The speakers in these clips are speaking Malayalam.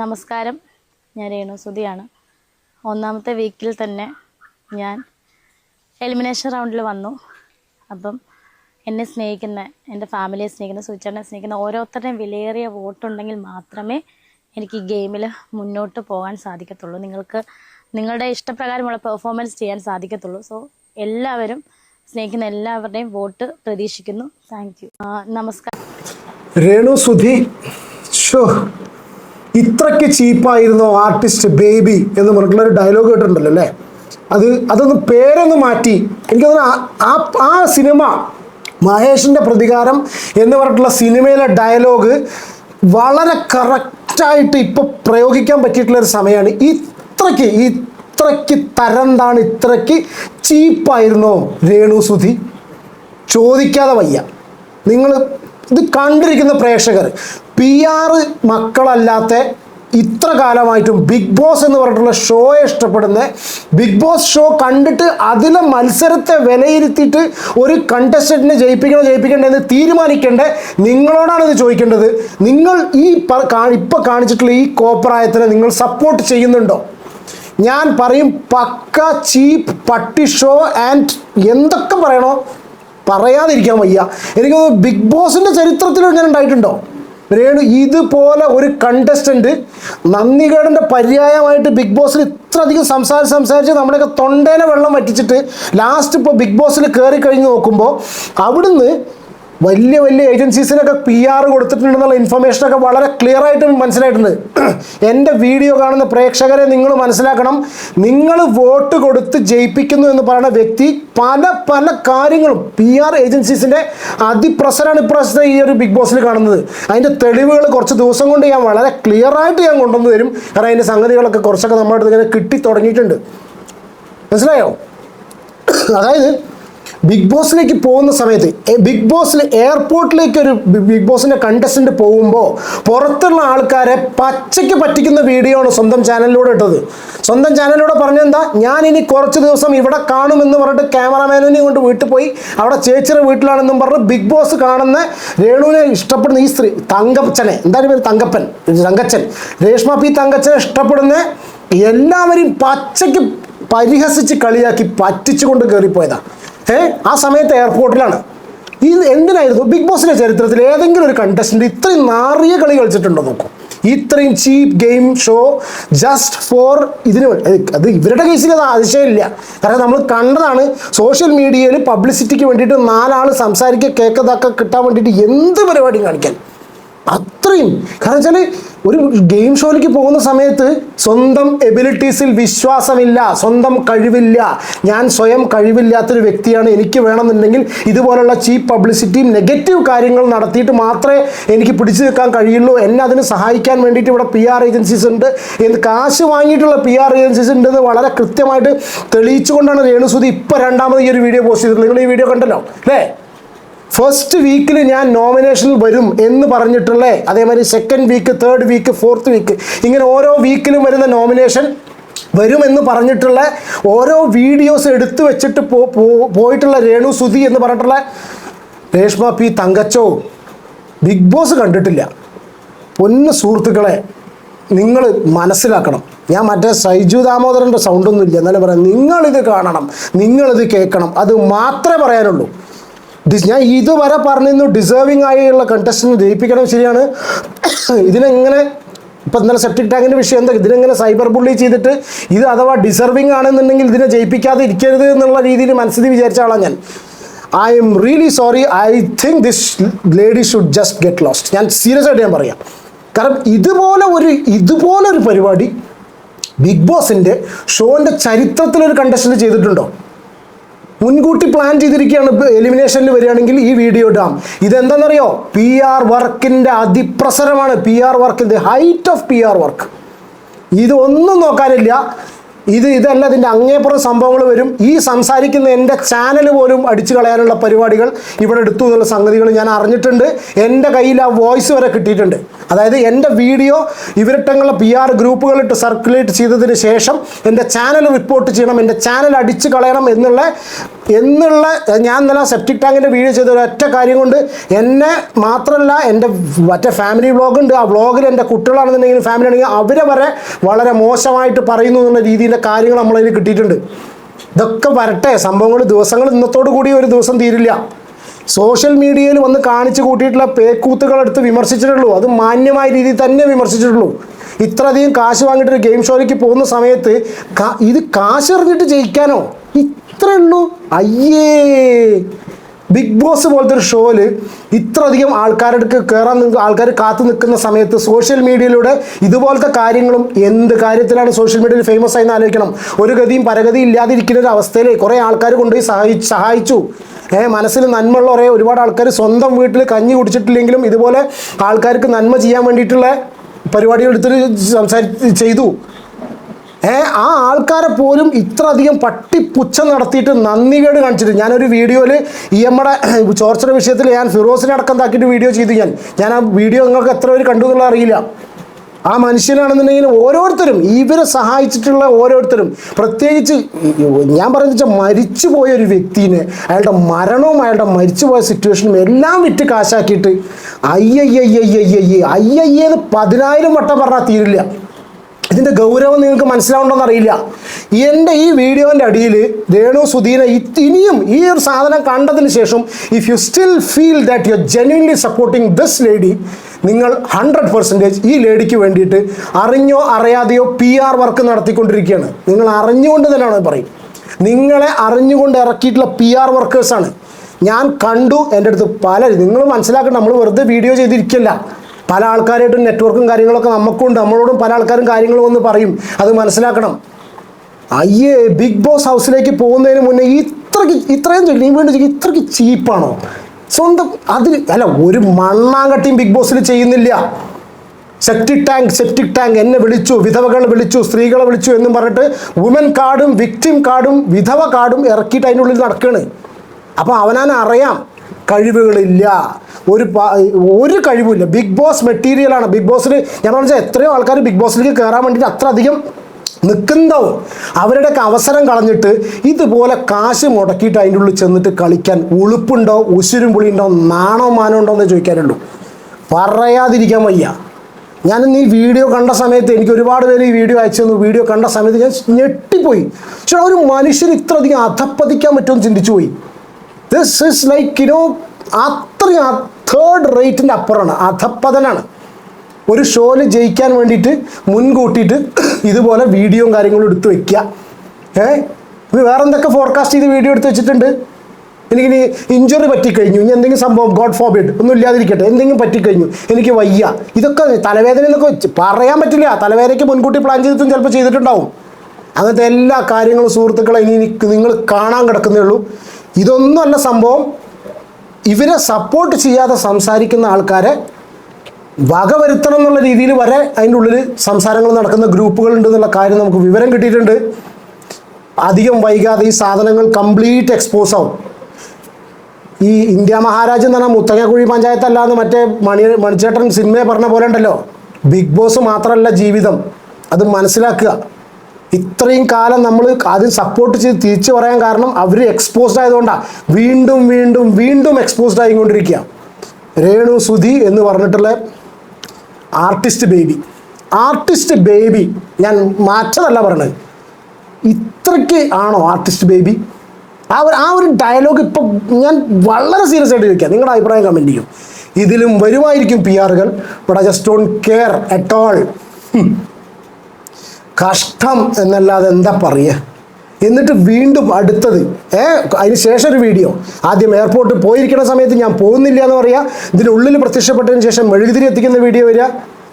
നമസ്കാരം. ഞാൻ രേണു സുധിയാണ്. ഒന്നാമത്തെ വീക്കിൽ തന്നെ ഞാൻ എലിമിനേഷൻ റൗണ്ടിൽ വന്നു. അപ്പം എന്നെ സ്നേഹിക്കുന്ന എന്റെ ഫാമിലിയെ സ്നേഹിക്കുന്ന സുചേട്ടനെ സ്നേഹിക്കുന്ന ഓരോരുത്തരുടെയും വിലയേറിയ വോട്ടുണ്ടെങ്കിൽ മാത്രമേ എനിക്ക് ഈ ഗെയിമിൽ മുന്നോട്ട് പോകാൻ സാധിക്കത്തുള്ളൂ. നിങ്ങൾക്ക് നിങ്ങളുടെ ഇഷ്ടപ്രകാരമുള്ള പെർഫോമൻസ് ചെയ്യാൻ സാധിക്കത്തുള്ളൂ. സോ എല്ലാവരും സ്നേഹിക്കുന്ന എല്ലാവരുടെയും വോട്ട് പ്രതീക്ഷിക്കുന്നു. താങ്ക് യു നമസ്കാരം. രേണു സുധി ഇത്രയ്ക്ക് ചീപ്പായിരുന്നോ ആർട്ടിസ്റ്റ് ബേബി എന്ന് പറഞ്ഞിട്ടുള്ള ഒരു ഡയലോഗ് കേട്ടിട്ടുണ്ടല്ലോ അല്ലേ? അത് അതൊന്ന് പേരൊന്ന് മാറ്റി. എനിക്കതിന് ആ ആ സിനിമ മഹേഷിന്റെ പ്രതികാരം എന്ന് പറഞ്ഞിട്ടുള്ള സിനിമയിലെ ഡയലോഗ് വളരെ കറക്റ്റായിട്ട് ഇപ്പോൾ പ്രയോഗിക്കാൻ പറ്റിയിട്ടുള്ള ഒരു സമയമാണ് ഇത്രയ്ക്ക് ഇത്രയ്ക്ക് തരന്താണ് താണ് ഇത്രയ്ക്ക് ചീപ്പായിരുന്നോ രേണു സുധി? ചോദിക്കാതെ വയ്യ. നിങ്ങൾ ഇത് കണ്ടിരിക്കുന്ന പ്രേക്ഷകർ പി ആർ മക്കളല്ലാത്ത ഇത്ര കാലമായിട്ടും ബിഗ് ബോസ് എന്ന് പറഞ്ഞിട്ടുള്ള ഷോയെ ഇഷ്ടപ്പെടുന്ന ബിഗ് ബോസ് ഷോ കണ്ടിട്ട് അതിലെ മത്സരത്തെ വിലയിരുത്തിയിട്ട് ഒരു കണ്ടസ്റ്റന്റിനെ ജയിപ്പിക്കണോ ജയിപ്പിക്കണ്ടേ എന്ന് തീരുമാനിക്കേണ്ട നിങ്ങളോടാണ് ഇത് ചോദിക്കേണ്ടത്. നിങ്ങൾ ഈ ഇപ്പോൾ കാണിച്ചിട്ടുള്ള ഈ കോപ്രായത്തിനെ നിങ്ങൾ സപ്പോർട്ട് ചെയ്യുന്നുണ്ടോ? ഞാൻ പറയും പക്ക ചീപ്പ് പട്ടി ഷോ ആൻഡ് എന്തൊക്കെ പറയണോ? പറയാതിരിക്കാൻ വയ്യ. എനിക്ക് ബിഗ് ബോസിന്റെ ചരിത്രത്തിൽ ഞാൻ ഉണ്ടായിട്ടുണ്ടോ? രേണു ഇതുപോലെ ഒരു കണ്ടസ്റ്റന്റ് നന്ദികേടന്റെ പര്യായമായിട്ട് ബിഗ് ബോസിൽ ഇത്ര അധികം സംസാരിച്ച് സംസാരിച്ച് നമ്മുടെയൊക്കെ തൊണ്ടേനെ വെള്ളം വറ്റിച്ചിട്ട് ലാസ്റ്റ് ഇപ്പോൾ ബിഗ് ബോസിൽ കയറി കഴിഞ്ഞ് നോക്കുമ്പോൾ അവിടുന്ന് വലിയ വലിയ ഏജൻസീസിനൊക്കെ പി ആർ കൊടുത്തിട്ടുണ്ടെന്നുള്ള ഇൻഫർമേഷനൊക്കെ വളരെ ക്ലിയർ ആയിട്ട് മനസ്സിലായിട്ടുണ്ട്. എന്റെ വീഡിയോ കാണുന്ന പ്രേക്ഷകരെ നിങ്ങൾ മനസ്സിലാക്കണം. നിങ്ങൾ വോട്ട് കൊടുത്ത് ജയിപ്പിക്കുന്നു എന്ന് പറയുന്ന വ്യക്തി പല പല കാര്യങ്ങളും പി ആർ ഏജൻസീസിന്റെ അതിപ്രസരാണ് ഇപ്രസരം ഈ ഒരു ബിഗ് ബോസിൽ കാണുന്നത്. അതിന്റെ തെളിവുകൾ കുറച്ച് ദിവസം കൊണ്ട് ഞാൻ വളരെ ക്ലിയർ ആയിട്ട് ഞാൻ കൊണ്ടുവന്ന് തരും. കാരണം അതിന്റെ സംഗതികളൊക്കെ കുറച്ചൊക്കെ നമ്മുടെ അടുത്ത് ഇങ്ങനെ കിട്ടി തുടങ്ങിയിട്ടുണ്ട്. മനസ്സിലായോ? അതായത് ബിഗ് ബോസിലേക്ക് പോകുന്ന സമയത്ത് ബിഗ് ബോസിൽ എയർപോർട്ടിലേക്ക് ഒരു ബിഗ് ബോസിന്റെ കണ്ടസ്റ്റന്റ് പോകുമ്പോൾ പുറത്തുള്ള ആൾക്കാരെ പച്ചയ്ക്ക് പറ്റിക്കുന്ന വീഡിയോ ആണ് സ്വന്തം ചാനലിലൂടെ ഇട്ടത്. സ്വന്തം ചാനലിലൂടെ പറഞ്ഞെന്താ ഞാൻ ഇനി കുറച്ച് ദിവസം ഇവിടെ കാണുമെന്ന് പറഞ്ഞിട്ട് ക്യാമറമാനിനെ കൊണ്ട് വീട്ടിൽ പോയി അവിടെ ചേച്ചിയുടെ വീട്ടിലാണെന്നും പറഞ്ഞ് ബിഗ് ബോസ് കാണുന്ന രേണുവിനെ ഇഷ്ടപ്പെടുന്ന ഈ സ്ത്രീ തങ്കപ്പച്ചനെ എന്തായാലും പേര് തങ്കപ്പൻ തങ്കച്ചൻ രേഷ്മ പി തങ്കച്ചനെ ഇഷ്ടപ്പെടുന്ന എല്ലാവരെയും പച്ചയ്ക്ക് പരിഹസിച്ച് കളിയാക്കി പറ്റിച്ചുകൊണ്ട് കയറിപ്പോയതാ ഏ? ആ സമയത്ത് എയർപോർട്ടിലാണ് ഇത് എന്തിനായിരുന്നു? ബിഗ് ബോസിന്റെ ചരിത്രത്തിൽ ഏതെങ്കിലും ഒരു കണ്ടസ്റ്റന്റ് ഇത്രയും നാറിയ കളി കളിച്ചിട്ടുണ്ടോ നോക്കൂ. ഇത്രയും cheap game show just for ഇതിന് അത് ഇവരുടെ കേസിൽ അത് അതിശയമില്ല. കാരണം നമ്മൾ കണ്ടതാണ് സോഷ്യൽ മീഡിയയിൽ പബ്ലിസിറ്റിക്ക് വേണ്ടിയിട്ട് നാലാൾ സംസാരിക്കുക കേൾക്കതൊക്കെ കിട്ടാൻ വേണ്ടിയിട്ട് എന്ത് പരിപാടിയും കാണിക്കാൻ. അത്രയും. കാരണം വെച്ചാൽ ഒരു ഗെയിം ഷോയിലേക്ക് പോകുന്ന സമയത്ത് സ്വന്തം എബിലിറ്റീസിൽ വിശ്വാസമില്ല സ്വന്തം കഴിവില്ല. ഞാൻ സ്വയം കഴിവില്ലാത്തൊരു വ്യക്തിയാണ് എനിക്ക് വേണമെന്നുണ്ടെങ്കിൽ ഇതുപോലുള്ള ചീപ്പ് പബ്ലിസിറ്റിയും നെഗറ്റീവ് കാര്യങ്ങൾ നടത്തിയിട്ട് മാത്രമേ എനിക്ക് പിടിച്ചു നിൽക്കാൻ കഴിയുള്ളൂ. എന്നെ അതിന് സഹായിക്കാൻ വേണ്ടിയിട്ട് ഇവിടെ പി ആർ ഏജൻസീസ് ഉണ്ട്. എന്ന് കാശ് വാങ്ങിയിട്ടുള്ള പി ആർ ഏജൻസീസ് ഉണ്ടെന്ന് വളരെ കൃത്യമായിട്ട് തെളിയിച്ചുകൊണ്ടാണ് രേണുസുതി ഇപ്പോൾ രണ്ടാമത് ഈ ഒരു വീഡിയോ പോസ്റ്റ് ചെയ്തിട്ടുള്ളത്. നിങ്ങൾ ഈ വീഡിയോ കണ്ടല്ലോ അല്ലേ? ഫസ്റ്റ് വീക്കിൽ ഞാൻ നോമിനേഷനിൽ വരും എന്ന് പറഞ്ഞിട്ടുള്ളേ അതേമാതിരി second week third week fourth week ഇങ്ങനെ ഓരോ വീക്കിലും വരുന്ന നോമിനേഷൻ വരുമെന്ന് പറഞ്ഞിട്ടുള്ള ഓരോ വീഡിയോസ് എടുത്തു വെച്ചിട്ട് പോയിട്ടുള്ള രേണു സുധി എന്ന് പറഞ്ഞിട്ടുള്ള രേഷ്മ പി തങ്കച്ചോ ബിഗ് ബോസ് കണ്ടിട്ടില്ല. പൊന്ന് സുഹൃത്തുക്കളെ നിങ്ങൾ മനസ്സിലാക്കണം. ഞാൻ മറ്റേ സൈജു ദാമോദരന്റെ സൗണ്ടൊന്നുമില്ല എന്നാലും പറയാം നിങ്ങളിത് കാണണം നിങ്ങളിത് കേൾക്കണം. അത് മാത്രമേ പറയാനുള്ളൂ. ഞാൻ ഇതുവരെ പറഞ്ഞിരുന്നു ഡിസേർവിംഗ് ആയുള്ള കണ്ടസ്റ്റന്റ് ജയിപ്പിക്കണം ശരിയാണ്. ഇതിനെങ്ങനെ ഇപ്പം ഇന്നലെ സെപ്റ്റിക് ടാങ്കിന്റെ വിഷയം എന്താ? ഇതിനെങ്ങനെ സൈബർ ബുള്ളി ചെയ്തിട്ട് ഇത് അഥവാ ഡിസർവിംഗ് ആണെന്നുണ്ടെങ്കിൽ ഇതിനെ ജയിപ്പിക്കാതെ ഇരിക്കരുത് എന്നുള്ള രീതിയിൽ മനസ്സിൽ വിചാരിച്ച ആളാണ് ഞാൻ. I am really sorry I think this lady should just get lost ഞാൻ സീരിയസ് ആയിട്ട് ഞാൻ പറയാം. കാരണം ഇതുപോലെ ഒരു ഇതുപോലെ ഒരു പരിപാടി ബിഗ് ബോസിന്റെ ഷോന്റെ ചരിത്രത്തിലൊരു കണ്ടസ്റ്റന്റ് ചെയ്തിട്ടുണ്ടോ? മുൻകൂട്ടി പ്ലാൻ ചെയ്തിരിക്കുകയാണ് എലിമിനേഷനിൽ വരികയാണെങ്കിൽ ഈ വീഡിയോ ഇടാം. ഇതെന്താണെന്നറിയോ? പി ആർ വർക്കിന്റെ അതിപ്രസരമാണ്. പി ആർ വർക്കിന്റെ height of P R work ഇതൊന്നും നോക്കാനില്ല. ഇത് ഇതല്ല ഇതിന്റെ അങ്ങേപ്പുറം സംഭവങ്ങൾ വരും. ഈ സംസാരിക്കുന്ന എന്റെ ചാനൽ പോലും അടിച്ചു കളയാനുള്ള പരിപാടികൾ ഇവിടെ എടുത്തു എന്നുള്ള സംഗതികൾ ഞാൻ അറിഞ്ഞിട്ടുണ്ട്. എന്റെ കയ്യിൽ ആ വോയിസ് വരെ കിട്ടിയിട്ടുണ്ട്. അതായത് എന്റെ വീഡിയോ ഇവരിട്ടങ്ങളുടെ പി ആർ ഗ്രൂപ്പുകളിട്ട് സർക്കുലേറ്റ് ചെയ്തതിന് ശേഷം എന്റെ ചാനൽ റിപ്പോർട്ട് ചെയ്യണം എന്റെ ചാനൽ അടിച്ചു കളയണം എന്നുള്ള എന്നുള്ള ഞാൻ ഇന്നലെ സെപ്റ്റിക് ടാങ്കിന്റെ വീഡിയോ ചെയ്ത ഒരൊറ്റ കാര്യം കൊണ്ട് എന്നെ മാത്രമല്ല എന്റെ മറ്റേ ഫാമിലി വ്ളോഗുണ്ട് ആ വ്ളോഗിൽ എന്റെ കുട്ടികളാണെന്നുണ്ടെങ്കിൽ ഫാമിലി ആണെങ്കിൽ അവരെ വരെ വളരെ മോശമായിട്ട് പറയുന്നു എന്നുള്ള രീതിയിലെ കാര്യങ്ങൾ നമ്മളതിൽ കിട്ടിയിട്ടുണ്ട്. ഇതൊക്കെ വരട്ടെ. സംഭവങ്ങൾ ദിവസങ്ങൾ ഇന്നത്തോടു കൂടി ഒരു ദിവസം തീരില്ല. സോഷ്യൽ മീഡിയയിൽ വന്ന് കാണിച്ചു കൂട്ടിയിട്ടുള്ള പേക്കൂത്തുകളെടുത്ത് വിമർശിച്ചിട്ടുള്ളൂ. അത് മാന്യമായ രീതിയിൽ തന്നെ വിമർശിച്ചിട്ടുള്ളൂ. ഇത്രയധികം കാശ് വാങ്ങിയിട്ട് ഒരു ഗെയിം ഷോയിലേക്ക് പോകുന്ന സമയത്ത് ഇത് കാശ് എറിഞ്ഞിട്ട് ജയിക്കാനോ? ഇത്രയുള്ളൂ അയ്യേ! ബിഗ് ബോസ് പോലത്തെ ഒരു ഷോയിൽ ഇത്രയധികം ആൾക്കാരുടെ കയറാൻ ആൾക്കാർ കാത്തു നിൽക്കുന്ന സമയത്ത് സോഷ്യൽ മീഡിയയിലൂടെ ഇതുപോലത്തെ കാര്യങ്ങളും എന്ത് കാര്യത്തിലാണ് സോഷ്യൽ മീഡിയയിൽ ഫേമസ് ആയി ആലോചിക്കണം. ഒരു ഗതിയും പരഗതി ഇല്ലാതിരിക്കുന്ന ഒരു അവസ്ഥയിൽ കുറേ ആൾക്കാർ കൊണ്ടുപോയി സഹായി സഹായിച്ചു. ഏഹ് മനസ്സിൽ നന്മയുള്ള ഒരേ ഒരുപാട് ആൾക്കാർ സ്വന്തം വീട്ടിൽ കഞ്ഞി കുടിച്ചിട്ടില്ലെങ്കിലും ഇതുപോലെ ആൾക്കാർക്ക് നന്മ ചെയ്യാൻ വേണ്ടിയിട്ടുള്ള പരിപാടികൾ എടുത്തിട്ട് സംസാരി ചെയ്തു. ഏ ആ ആൾക്കാരെ പോലും ഇത്ര അധികം പട്ടിപ്പുച്ഛം നടത്തിയിട്ട് നന്ദികേട് കാണിച്ചിട്ട് ഞാനൊരു വീഡിയോയിൽ ഈ നമ്മുടെ ചോർച്ചയുടെ വിഷയത്തിൽ ഞാൻ ഫിറോസിനെ അടക്കം താക്കിയിട്ട് വീഡിയോ ചെയ്തു ഞാൻ. ഞാൻ ആ വീഡിയോ നിങ്ങൾക്ക് എത്ര പേര് കണ്ടു എന്നുള്ള അറിയില്ല. ആ മനുഷ്യനാണെന്നുണ്ടെങ്കിൽ ഓരോരുത്തരും ഇവരെ സഹായിച്ചിട്ടുള്ള ഓരോരുത്തരും പ്രത്യേകിച്ച് ഞാൻ പറയുന്നത് മരിച്ചു പോയ ഒരു വ്യക്തിനെ അയാളുടെ മരണവും അയാളുടെ മരിച്ചു പോയ സിറ്റുവേഷനും എല്ലാം വിറ്റ് കാശാക്കിയിട്ട് അയ്യയ്യയ്യയ്യയ്യയ്യേ അയ്യയ്യേന്ന് പതിനായിരം വട്ടം പറഞ്ഞാൽ തീരില്ല. ഇതിന്റെ ഗൗരവം നിങ്ങൾക്ക് മനസ്സിലാവുണ്ടോന്ന് അറിയില്ല. എന്റെ ഈ വീഡിയോന്റെ അടിയിൽ രേണു സുധീന ഇനിയും ഈ ഒരു സാധനം കണ്ടതിന് ശേഷം if you still feel that you genuinely supporting this lady നിങ്ങൾ ഹൺഡ്രഡ് പെർസെന്റേജ് ഈ ലേഡിക്ക് വേണ്ടിയിട്ട് അറിഞ്ഞോ അറിയാതെയോ പി ആർ വർക്ക് നടത്തിക്കൊണ്ടിരിക്കുകയാണ്. നിങ്ങൾ അറിഞ്ഞുകൊണ്ട് തന്നെയാണ് പറയും. നിങ്ങളെ അറിഞ്ഞുകൊണ്ട് ഇറക്കിയിട്ടുള്ള പി ആർ വർക്കേഴ്സാണ് ഞാൻ കണ്ടു എന്റെ അടുത്ത് പല നിങ്ങൾ മനസ്സിലാക്കണം നമ്മൾ വെറുതെ വീഡിയോ ചെയ്തിരിക്കില്ല. പല ആൾക്കാരായിട്ടും നെറ്റ്വർക്കും കാര്യങ്ങളൊക്കെ നമുക്കുണ്ട് നമ്മളോടും പല ആൾക്കാരും കാര്യങ്ങൾ വന്ന് പറയും. അത് മനസ്സിലാക്കണം. അയ്യേ ബിഗ് ബോസ് ഹൗസിലേക്ക് പോകുന്നതിന് മുന്നേ ഇത്രയ്ക്ക് ഇത്രയും നീ വേണ്ടി ഇത്രയ്ക്ക് ചീപ്പാണോ? സ്വന്തം അതിൽ അല്ല ഒരു മണ്ണാങ്കട്ടിയും ബിഗ് ബോസിൽ ചെയ്യുന്നില്ല. സെപ്റ്റിക് ടാങ്ക് സെപ്റ്റിക് ടാങ്ക് എന്നെ വിളിച്ചു വിധവകളെ വിളിച്ചു സ്ത്രീകളെ വിളിച്ചു എന്നും പറഞ്ഞിട്ട് വുമൻ കാർഡും വിക്ടിം കാർഡും വിധവ കാർഡും ഇറക്കിയിട്ട് അതിനുള്ളിൽ നടക്കുകയാണ് അപ്പോൾ അവനാൻ അറിയാം കഴിവുകളില്ല. ഒരു ഒരു കഴിവുമില്ല. ബിഗ് ബോസ് മെറ്റീരിയലാണ് ബിഗ് ബോസിൽ ഞാൻ പറഞ്ഞാൽ എത്രയോ ആൾക്കാർ ബിഗ് ബോസിലേക്ക് കയറാൻ വേണ്ടിയിട്ട് അത്ര അധികം നിൽക്കുന്നതോ അവരുടെയൊക്കെ അവസരം കളഞ്ഞിട്ട് ഇതുപോലെ കാശ് മുടക്കിയിട്ട് അതിന്റെ ഉള്ളിൽ ചെന്നിട്ട് കളിക്കാൻ ഉളുപ്പുണ്ടോ ഉശുരും പുളിയുണ്ടോ നാണോ മാനോ ഉണ്ടോ എന്ന് ചോദിക്കാനുള്ളൂ. പറയാതിരിക്കാൻ വയ്യ. ഞാനിന്ന് ഈ വീഡിയോ കണ്ട സമയത്ത് എനിക്ക് ഒരുപാട് പേര് ഈ വീഡിയോ അയച്ചു തന്നു. വീഡിയോ കണ്ട സമയത്ത് ഞാൻ ഞെട്ടിപ്പോയി. പക്ഷേ ഒരു മനുഷ്യന് ഇത്രയധികം അധപ്പതിക്കാൻ പറ്റുമെന്ന് ചിന്തിച്ചു പോയി this is like you know അത്രയും തേർഡ് റേറ്റിന്റെ അപ്പുറമാണ് അധപ്പതനാണ്. ഒരു ഷോയിൽ ജയിക്കാൻ വേണ്ടിയിട്ട് മുൻകൂട്ടിയിട്ട് ഇതുപോലെ വീഡിയോയും കാര്യങ്ങളും എടുത്ത് വെക്കുക. ഏ? വേറെ എന്തൊക്കെ ഫോർകാസ്റ്റ് ചെയ്ത് വീഡിയോ എടുത്ത് വെച്ചിട്ടുണ്ട്? എനിക്കിനി ഇഞ്ചുറി പറ്റിക്കഴിഞ്ഞു. ഇനി എന്തെങ്കിലും സംഭവം? ഗോഡ് ഫോബിഡ് ഒന്നും ഇല്ലാതിരിക്കട്ടെ. എന്തെങ്കിലും പറ്റിക്കഴിഞ്ഞു. എനിക്ക് വയ്യ. ഇതൊക്കെ തലവേദന എന്നൊക്കെ പറയാൻ പറ്റില്ല. തലവേദനയ്ക്ക് മുൻകൂട്ടി പ്ലാൻ ചെയ്തിട്ടും ചിലപ്പോൾ ചെയ്തിട്ടുണ്ടാവും. അങ്ങനത്തെ എല്ലാ കാര്യങ്ങളും സുഹൃത്തുക്കളെ ഇനി നിങ്ങൾ കാണാൻ കിടക്കുന്നേ ഉള്ളൂ. ഇതൊന്നുമല്ല സംഭവം. ഇവരെ സപ്പോർട്ട് ചെയ്യാതെ സംസാരിക്കുന്ന ആൾക്കാരെ വകവരുത്തണം എന്നുള്ള രീതിയിൽ വരെ അതിന്റെ ഉള്ളിൽ സംസാരങ്ങൾ നടക്കുന്ന ഗ്രൂപ്പുകളുണ്ട് എന്നുള്ള കാര്യം നമുക്ക് വിവരം കിട്ടിയിട്ടുണ്ട്. അധികം വൈകാതെ ഈ സാധനങ്ങൾ കംപ്ലീറ്റ് എക്സ്പോസ് ആവും. ഈ ഇന്ത്യ മഹാരാജ് എന്ന് പറഞ്ഞാൽ മുത്തങ്ങക്കുഴി പഞ്ചായത്ത് എന്ന് മറ്റേ മണി മണിച്ചേട്ടൻ സിനിമയെ പറഞ്ഞ പോലെ ഉണ്ടല്ലോ. ബിഗ് ബോസ് മാത്രമല്ല ജീവിതം. അത് മനസ്സിലാക്കുക. ഇത്രയും കാലം നമ്മൾ ആദ്യം സപ്പോർട്ട് ചെയ്ത് തിരിച്ചു പറയാൻ കാരണം അവർ എക്സ്പോസ്ഡ് ആയതുകൊണ്ടാണ് വീണ്ടും വീണ്ടും വീണ്ടും എക്സ്പോസ്ഡ് ആയിക്കൊണ്ടിരിക്കുക രേണു സുധി എന്ന് പറഞ്ഞിട്ടുള്ള ആർട്ടിസ്റ്റ് ബേബി ആർട്ടിസ്റ്റ് ബേബി ഞാൻ മാറ്റതല്ല പറഞ്ഞത്. ഇത്രയ്ക്ക് ആണോ ആർട്ടിസ്റ്റ് ബേബി ആ ഒരു ആ ഒരു ഡയലോഗ് ഇപ്പം ഞാൻ വളരെ സീരിയസ് ആയിട്ട് ചോദിക്കുക നിങ്ങളുടെ അഭിപ്രായം കമന്റ് ചെയ്യും. ഇതിലും വരുമായിരിക്കും P ആറുകൾ but I just don't care at all കഷ്ടം എന്നല്ലാതെ എന്താ പറയുക? എന്നിട്ട് വീണ്ടും അടുത്തത് ഏ അതിന് ശേഷം ഒരു വീഡിയോ ആദ്യം എയർപോർട്ടിൽ പോയിരിക്കുന്ന സമയത്ത് ഞാൻ പോകുന്നില്ല എന്ന് പറയുക ഇതിനുള്ളിൽ പ്രത്യക്ഷപ്പെട്ടതിന് ശേഷം മെഴുകുതിരി എത്തിക്കുന്ന വീഡിയോ വരിക.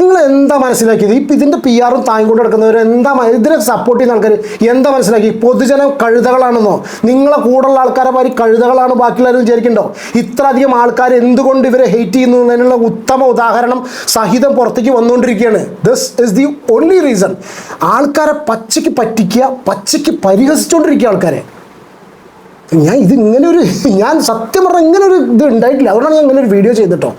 നിങ്ങൾ എന്താ മനസ്സിലാക്കിയത് ഇപ്പം ഇതിന്റെ പി ആറും താങ്ങി കൊണ്ട് നടക്കുന്നവർ എന്താ ഇതിനെ സപ്പോർട്ട് ചെയ്യുന്ന ആൾക്കാർ എന്താ മനസ്സിലാക്കി? പൊതുജനം കഴുതകളാണെന്നോ? നിങ്ങളെ കൂടെയുള്ള ആൾക്കാരെ മാതിരി കഴുതകളാണ് ബാക്കിയുള്ളവരും വിചാരിക്കണ്ടോ? ഇത്ര അധികം ആൾക്കാർ എന്തുകൊണ്ട് ഇവരെ ഹെയ്റ്റ് ചെയ്യുന്നു എന്നതിനുള്ള ഉത്തമ ഉദാഹരണം സഹിതം പുറത്തേക്ക് വന്നുകൊണ്ടിരിക്കുകയാണ്. This is the only reason ആൾക്കാരെ പച്ചയ്ക്ക് പറ്റിക്കുക പച്ചയ്ക്ക് പരിഹസിച്ചുകൊണ്ടിരിക്കുക ആൾക്കാരെ. ഞാൻ ഇത് ഇങ്ങനെ ഒരു ഞാൻ സത്യം പറഞ്ഞാൽ ഇങ്ങനെ ഒരു ഇത് ഉണ്ടായിട്ടില്ല. അതുകൊണ്ടാണ് ഞാൻ ഇങ്ങനെ ഒരു വീഡിയോ ചെയ്തിട്ടോ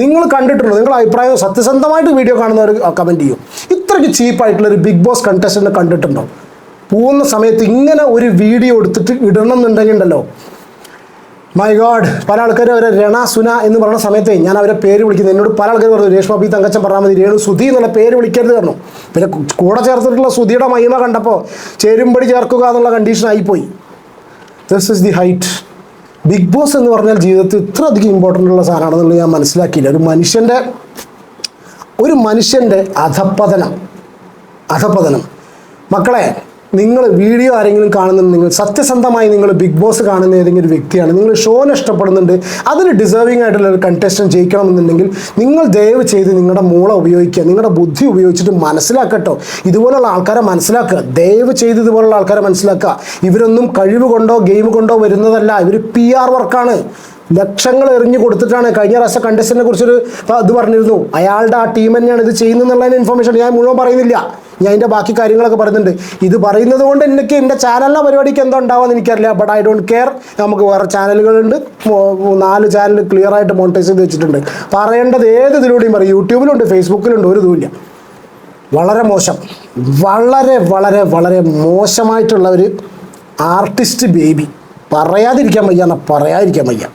നിങ്ങൾ കണ്ടിട്ടുണ്ടോ നിങ്ങളുടെ അഭിപ്രായം സത്യസന്ധമായിട്ട് വീഡിയോ കാണുന്നവർ കമന്റ് ചെയ്യും. ഇത്രയ്ക്ക് ചീപ്പായിട്ടുള്ള ഒരു ബിഗ് ബോസ് കണ്ടസ്റ്റന്റ് കണ്ടിട്ടുണ്ടോ? പോകുന്ന സമയത്ത് ഇങ്ങനെ ഒരു വീഡിയോ എടുത്തിട്ട് ഇടണം എന്നുണ്ടെങ്കിൽ ഉണ്ടല്ലോ. മൈ ഗോഡ് പല ആൾക്കാരും അവരെ രണ സുന എന്ന് പറഞ്ഞ സമയത്ത് ഞാൻ അവരെ പേര് വിളിക്കുന്നത് എന്നോട് പല ആൾക്കാർ പറഞ്ഞു രേഷ്മ പി തങ്കച്ചൻ പറഞ്ഞാൽ മതി. രേണു സുധി എന്നുള്ള പേര് വിളിക്കരുത് പറഞ്ഞു. പിന്നെ കൂടെ ചേർത്തിട്ടുള്ള സുധിയുടെ മഹിമ കണ്ടപ്പോൾ ചേരുമ്പടി ചേർക്കുക എന്നുള്ള കണ്ടീഷൻ ആയിപ്പോയി. This is the height Big Boss എന്ന് പറഞ്ഞാൽ ജീവിതത്തിൽ ഇത്ര അധികം ഇമ്പോർട്ടന്റ് ഉള്ള സാധനമാണെന്നുള്ളത് ഞാൻ മനസ്സിലാക്കിയില്ല. ഒരു മനുഷ്യന്റെ ഒരു മനുഷ്യന്റെ അധപ്പതനം അധപ്പതനം മക്കളെ നിങ്ങൾ വീഡിയോ ആരെങ്കിലും കാണുന്നുണ്ട് നിങ്ങൾ സത്യസന്ധമായി നിങ്ങൾ ബിഗ് ബോസ് കാണുന്ന ഏതെങ്കിലും വ്യക്തിയാണ് നിങ്ങൾ ഷോനെ ഇഷ്ടപ്പെടുന്നുണ്ട് അതിന് ഡിസേർവിംഗ് ആയിട്ടുള്ള ഒരു കണ്ടസ്റ്റന്റ് ജയിക്കണമെന്നുണ്ടെങ്കിൽ നിങ്ങൾ ദയവ് ചെയ്ത് നിങ്ങളുടെ മൂള ഉപയോഗിക്കുക നിങ്ങളുടെ ബുദ്ധി ഉപയോഗിച്ചിട്ട് മനസ്സിലാക്കട്ടോ. ഇതുപോലുള്ള ആൾക്കാരെ മനസ്സിലാക്കുക ദയവ് ചെയ്ത് ഇതുപോലുള്ള ആൾക്കാരെ മനസ്സിലാക്കുക. ഇവരൊന്നും കഴിവ് കൊണ്ടോ ഗെയിം കൊണ്ടോ വരുന്നതല്ല ഇവർ പി ആർ വർക്കാണ് ലക്ഷങ്ങൾ എറിഞ്ഞു കൊടുത്തിട്ടാണ് കഴിഞ്ഞ പ്രാവശ്യം കണ്ടസ്റ്റിനെ കുറിച്ചൊരു ഇത് പറഞ്ഞിരുന്നു. അയാളുടെ ആ ടീം തന്നെയാണ് ഇത് ചെയ്യുന്നതെന്നുള്ള ഇൻഫർമേഷൻ ഞാൻ മുഴുവൻ പറയുന്നില്ല. ഞാൻ അതിന്റെ ബാക്കി കാര്യങ്ങളൊക്കെ പറയുന്നുണ്ട്. ഇത് പറയുന്നത് കൊണ്ട് എനിക്ക് എന്റെ ചാനലിലെ പരിപാടിക്ക് എന്തോ ഉണ്ടാവുമെന്ന് എനിക്കറിയില്ല. ബട്ട് ഐ ഡോണ്ട് കെയർ നമുക്ക് വേറെ ചാനലുകളുണ്ട് നാല് ചാനൽ ക്ലിയർ ആയിട്ട് മോണിറ്റൈസ് ചെയ്ത് വെച്ചിട്ടുണ്ട്. പറയേണ്ടത് ഏത് ഇതിലൂടെയും പറയും. യൂട്യൂബിലുണ്ട് ഫേസ്ബുക്കിലുണ്ട് ഒരു ഇതുമില്ല. വളരെ മോശം. വളരെ വളരെ വളരെ മോശമായിട്ടുള്ള ഒരു ആർട്ടിസ്റ്റ് ബേബി പറയാതിരിക്കാൻ വയ്യ എന്നാൽ പറയാതിരിക്കാൻ വയ്യ.